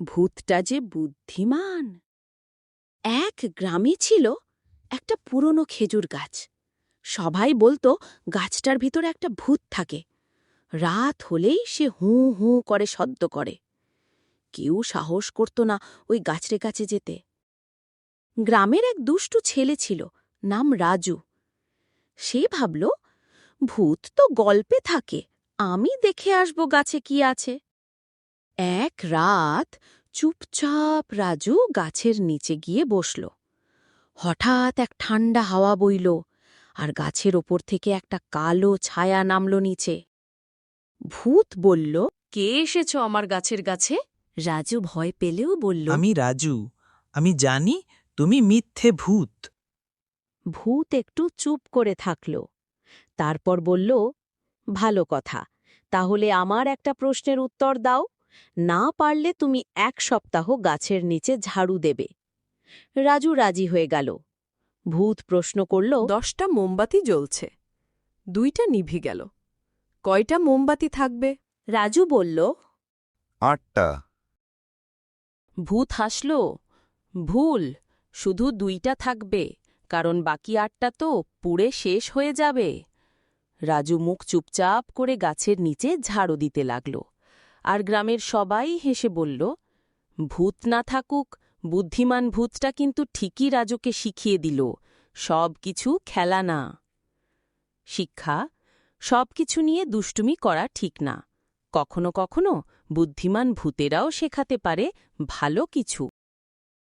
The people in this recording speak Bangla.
ভূতটা যে বুদ্ধিমান। এক গ্রামে ছিল একটা পুরনো খেজুর গাছ। সবাই বলতো গাছটার ভিতরে একটা ভূত থাকে। রাত হলেই সে হুঁ হুঁ করে শব্দ করে। কেউ সাহস করত না ওই গাছরে কাছে যেতে। গ্রামের এক দুষ্টু ছেলে ছিল, নাম রাজু। সে ভাবল, ভূত তো গল্পে থাকে, আমি দেখে আসব গাছে কি আছে। এক রাত চুপচাপ রাজু গাছের নিচে গিয়ে বসল। হঠাৎ এক ঠান্ডা হাওয়া বইল আর গাছের ওপর থেকে একটা কালো ছায়া নামল নিচে। ভূত বলল কে এসেছ আমার গাছের গাছে? রাজু ভয় পেলেও বলল আমি রাজু আমি জানি তুমি মিথ্যে ভূত। ভূত একটু চুপ করে থাকল। তারপর বলল ভালো কথা তাহলে আমার একটা প্রশ্নের উত্তর দাও। না পারলে তুমি এক সপ্তাহ গাছের নিচে ঝাড়ু দেবে। রাজু রাজি হয়ে গেল। ভূত প্রশ্ন করল দশটা মোমবাতি জ্বলছে। দুইটা নিভি গেল। কয়টা মোমবাতি থাকবে? রাজু বলল আটটা। ভূত হাসল ভুল শুধু দুইটা থাকবে কারণ বাকি আটটা তো পুড়ে শেষ হয়ে যাবে। রাজু মুখ চুপচাপ করে গাছের নিচে ঝাড়ু দিতে লাগল। আর গ্রামের সবাই হেসে বলল, ভূত না থাকুক, বুদ্ধিমান ভূতটা কিন্তু ঠিকই রাজুকে শিখিয়ে দিল, সব কিছু খেলা না। শিক্ষা, সব কিছু নিয়ে দুষ্টুমি করা ঠিক না। কখনো কখনো বুদ্ধিমান ভূতেরাও শেখাতে পারে ভালো কিছু।